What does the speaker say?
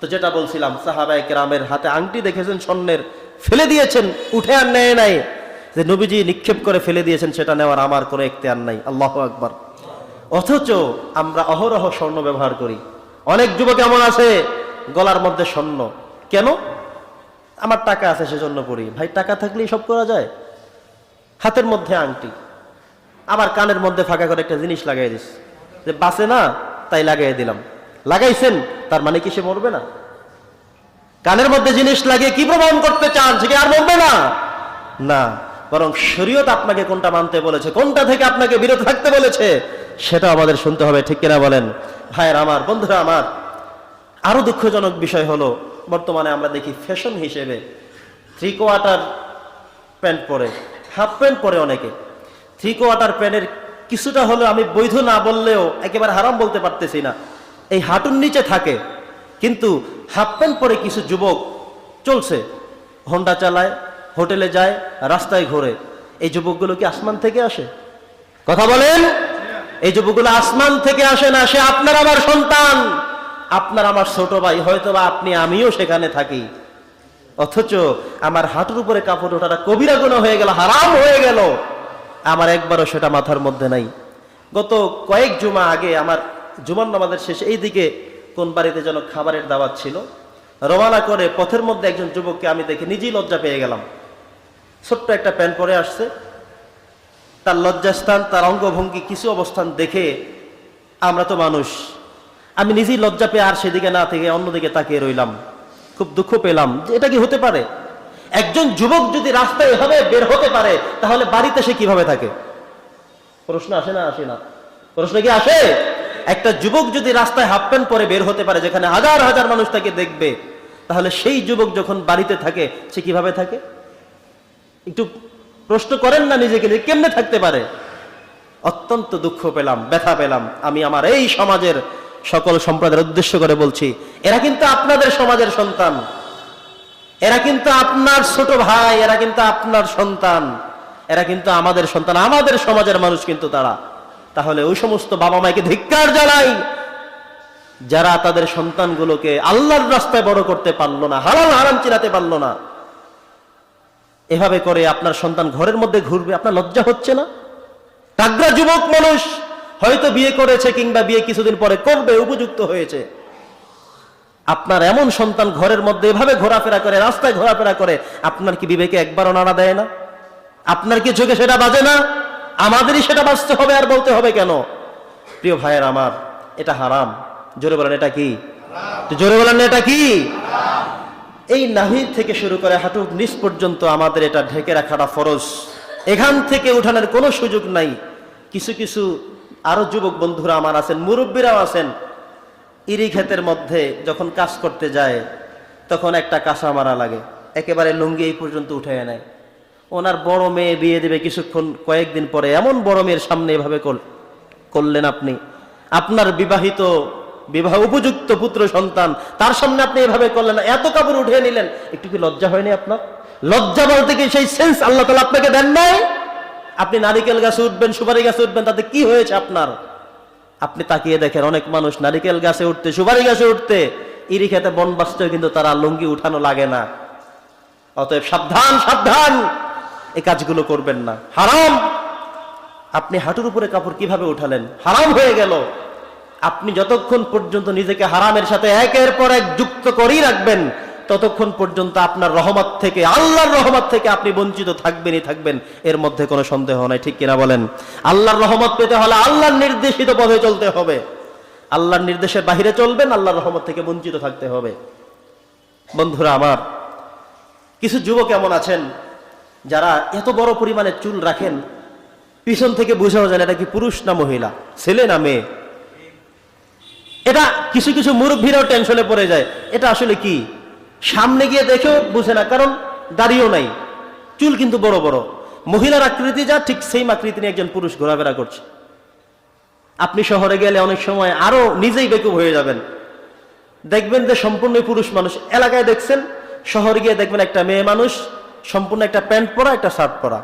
তো যেটা বলছিলাম, সাহাবায়ে কেরামের হাতে আংটি দেখেছেন, স্বর্ণের, ফেলে দিয়েছেন, উঠে আর নেয় নাই। যে নবীজি নিক্ষেপ করে ফেলে দিয়েছেন, সেটা নেওয়ার আমার কোনো একতে আর নাই। আল্লাহ আকবার। অথচ আমরা অহরহ স্বর্ণ ব্যবহার করি। অনেক যুবক এমন আছে, গলার মধ্যে স্বর্ণ। কেন? আমার টাকা আছে, সেজন্য পড়ি। ভাই, টাকা থাকলেই সব করা যায়। হাতের মধ্যে আংটি। আবার কানের মধ্যে ফাঁকা করে একটা জিনিস লাগাই দিস। যে বাসে না, তাই লাগাই দিলাম। লাগাইছেন, তার মানে কি সে মরবে না? কানের মধ্যে জিনিস লাগিয়ে কি প্রমাণ করতে চান? সে কি আর মরবে না? না, বরং শরীয়ত আপনাকে কোনটা মানতে বলেছে, কোনটা থেকে আপনাকে বিরত থাকতে বলেছে, সেটা আমাদের শুনতে হবে, ঠিক কিনা বলেন? ভাইয়ের আমার, বন্ধুরা আমার, আরও দুঃখজনক বিষয় হলো, বর্তমানে আমরা দেখি ফ্যাশন হিসেবে থ্রি কোয়ার্টার প্যান্ট পরে হাফ প্যান্ট পরে অনেকে। থ্রি কোয়ার্টার প্যান্টের কিছুটা হলো আমি বৈধ না বললেও একেবারে হারাম বলতে পারতেছি না। এই হাঁটুর নিচে থাকে। কিন্তু হাফ প্যান্ট পরে কিছু যুবক চলছে। হোন্ডা চালায়, হোটেলে যায়, রাস্তায় ঘোরে। এই যুবকগুলো কি আসমান থেকে আসে? কথা বলেন? এই যুবকগুলো আসমান থেকে আসে না, সে আপনার আমার সন্তান। আপনার আমার ছোট ভাই হয়তো বা আপনি, আমিও সেখানে থাকি। অথচ আমার হাঁটুর উপরে কাপড় ওঠাটা কবিরা গুণ হয়ে গেল, হারাম হয়ে গেল। আমার একবারও সেটা মাথার মধ্যে নাই। গত কয়েক জুমা আগে আমার জুমার নামাজের শেষে এইদিকে কোন বাড়িতে যেন খাবারের দাওয়াত ছিল। রওনা করে পথের মধ্যে একজন যুবককে আমি দেখে নিজেই লজ্জা পেয়ে গেলাম। ছোট্ট একটা প্যান্ট পরে আসছে। তার লজ্জাস্থান, তার অঙ্গভঙ্গি, কিছু অবস্থান দেখে আমরা তো মানুষ। আমি নিজেই লজ্জা পেয়ে আর সেদিকে না থেকে অন্যদিকে তাকিয়ে রইলাম। খুব দুঃখ পেলাম যে এটা কি হতে পারে? একজন যুবক যদি রাস্তায় এভাবে বের হতে পারে, তাহলে বাড়িতে সে কীভাবে থাকে? প্রশ্ন আসে না আসে না। প্রশ্ন কি আসে? একটা যুবক যদি রাস্তায় হাফ প্যান্ট পরে বের হতে পারে, যেখানে হাজার হাজার মানুষ তাকে দেখবে, তাহলে সেই যুবক যখন বাড়িতে থাকে, সে কীভাবে থাকে? একটু প্রশ্ন করেন না নিজেকে যে কেমনে থাকতে পারে? অত্যন্ত দুঃখ পেলাম, ব্যথা পেলাম। আমি আমার এই সমাজের সকল সম্প্রদায়ের উদ্দেশ্য করে বলছি, এরা কিন্তু আপনাদের সমাজের সন্তান। এরা কিন্তু আপনার ছোট ভাই, এরা কিন্তু আপনার সন্তান। এরা কিন্তু আমাদের সন্তান, আমাদের সমাজের মানুষ কিন্তু তারা। তাহলে ওই সমস্ত বাবা মাকে ধিক্কার জানাই, যারা তাদের সন্তানগুলোকে আল্লাহর রাস্তায় বড় করতে পারল না, হালাল হারাম চিনাতে পারল না, এভাবে করে আপনার সন্তান ঘরের মধ্যে ঘুরবে, আপনার লজ্জা হচ্ছে না? তাগড়া যুবক মানুষ, হয়তো বিয়ে করেছে কিংবা বিয়ে কিছুদিন পরে করবে, উপযুক্ত হয়েছে। আপনার এমন সন্তান ঘরের মধ্যে এভাবে ঘোরাফেরা করে, রাস্তায় ঘোরাফেরা করে, আপনার কি বিবেকে একবারও নাড়া দেয় না? আপনার কি চোখে সেটা বাজে না? আমাদেরই সেটা বাঁচতে হবে আর বলতে হবে কেন? প্রিয় ভাইয়ের আমার, এটা হারাম। জোরে বলেন, এটা কি? জোরে বলেন, এটা কি? এই নাহির থেকে শুরু করে হাঁটু নিচ পর্যন্ত আমাদের এটা ঢেকে রাখাটা ফরজ। এখান থেকে উঠানোর কোনো সুযোগ নাই। কিছু কিছু আরও যুবক বন্ধুরা আমার আছেন, মুরব্বীরাও আছেন। ইরি ক্ষেতের মধ্যে যখন কাজ করতে যায়, তখন একটা কাঁসা মারা লাগে। একেবারে লুঙ্গি এই পর্যন্ত উঠে নেয়। ওনার বড় মেয়ে বিয়ে দেবে কিছুক্ষণ কয়েকদিন পরে। এমন বড় মেয়ের সামনে এভাবে করলেন আপনি। আপনার বিবাহিত, বিবাহ উপযুক্ত পুত্র সন্তান, তার সামনে আপনি এভাবে করলেন এত কাপড় উঠিয়ে নিলেন। একটু কি লজ্জা হয়নি আপনার? লজ্জা বলতে কি সেই সেন্স আল্লাহ তালা আপনাকে দেন নাই? আপনি নারিকেল গাছে উঠবেন, সুপারি গাছে উঠবেন, তাতে কি হয়েছে আপনার? আপনি তাকিয়ে দেখেন অনেক মানুষ নারিকেল গাছে উঠতে, সুপারি গাছে উঠতে, ইরি খেতে বন বাঁচতে কিন্তু তারা লুঙ্গি উঠানো লাগে না। অতএব সাবধান সাবধান! এই কাজগুলো করবেন না। হারাম! আপনি হাঁটুর উপরে কাপড় কীভাবে উঠালেন? হারাম হয়ে গেল। আপনি যতক্ষণ পর্যন্ত নিজেকে হারামের সাথে একের পর এক যুক্ত করেই রাখবেন, ততক্ষণ পর্যন্ত আপনার রহমত থেকে, আল্লাহর রহমত থেকে আপনি বঞ্চিত থাকবেনই থাকবেন। এর মধ্যে কোনো সন্দেহ নাই, ঠিক কিনা বলেন? আল্লাহর রহমত পেতে হলে আল্লাহর নির্দেশিত পথে চলতে হবে। আল্লাহর নির্দেশের বাহিরে চলবেন, আল্লাহর রহমত থেকে বঞ্চিত থাকতে হবে। বন্ধুরা আমার, কিছু যুবক এমন আছেন যারা এত বড় পরিমাণে চুল রাখেন, পিছন থেকে বুঝাও যায় এটা কি পুরুষ না মহিলা, ছেলে না মেয়ে। এটা কিছু কিছু মুরব্বীরাও টেনশনে পড়ে যায়, এটা আসলে কি? সামনে গিয়ে দেখেও বুঝে না, কারণ দাড়িও নাই, চুল কিন্তু বড় বড়। মহিলার আকৃতি যা, ঠিক সেম আকৃতি নিয়ে একজন পুরুষ ঘোরাফেরা করছে। আপনি শহরে গেলে অনেক সময় আরও নিজেই বেকুব হয়ে যাবেন। দেখবেন যে সম্পূর্ণ পুরুষ মানুষ। এলাকায় দেখছেন, শহরে গিয়ে দেখবেন একটা মেয়ে মানুষ সম্পূর্ণ একটা প্যান্ট পরা একটা শার্ট পরা।